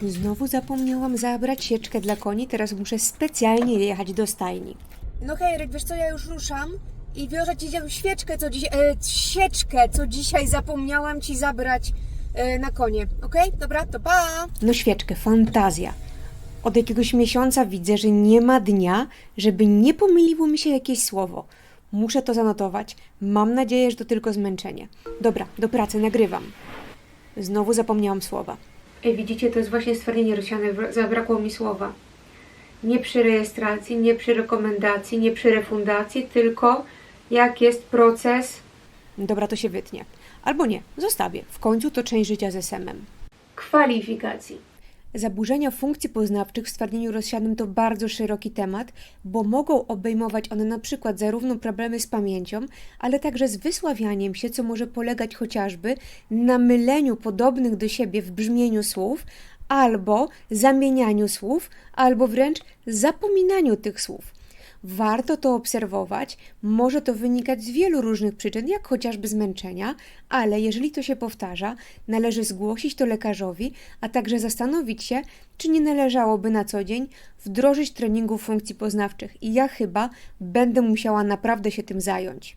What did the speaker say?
Znowu zapomniałam zabrać sieczkę dla koni, teraz muszę specjalnie jechać do stajni. No Henryk, wiesz co, ja już ruszam i wiozę ci świeczkę, co dzisiaj, e, sieczkę, co dzisiaj zapomniałam ci zabrać e, na konie. Okej? Dobra, to pa! No świeczkę, fantazja. Od jakiegoś miesiąca widzę, że nie ma dnia, żeby nie pomyliło mi się jakieś słowo. Muszę to zanotować. Mam nadzieję, że to tylko zmęczenie. Dobra, do pracy, nagrywam. Znowu zapomniałam słowa. Widzicie, to jest właśnie stwardnienie rozsiane, zabrakło mi słowa. Nie przy rejestracji, nie przy rekomendacji, nie przy refundacji, tylko jak jest proces. Dobra, to się wytnie. Albo nie, zostawię. W końcu to część życia z SM-em. Kwalifikacji. Zaburzenia funkcji poznawczych w stwardnieniu rozsianym to bardzo szeroki temat, bo mogą obejmować one na przykład zarówno problemy z pamięcią, ale także z wysławianiem się, co może polegać chociażby na myleniu podobnych do siebie w brzmieniu słów, albo zamienianiu słów, albo wręcz zapominaniu tych słów. Warto to obserwować, może to wynikać z wielu różnych przyczyn, jak chociażby zmęczenia, ale jeżeli to się powtarza, należy zgłosić to lekarzowi, a także zastanowić się, czy nie należałoby na co dzień wdrożyć treningu funkcji poznawczych. I ja chyba będę musiała naprawdę się tym zająć.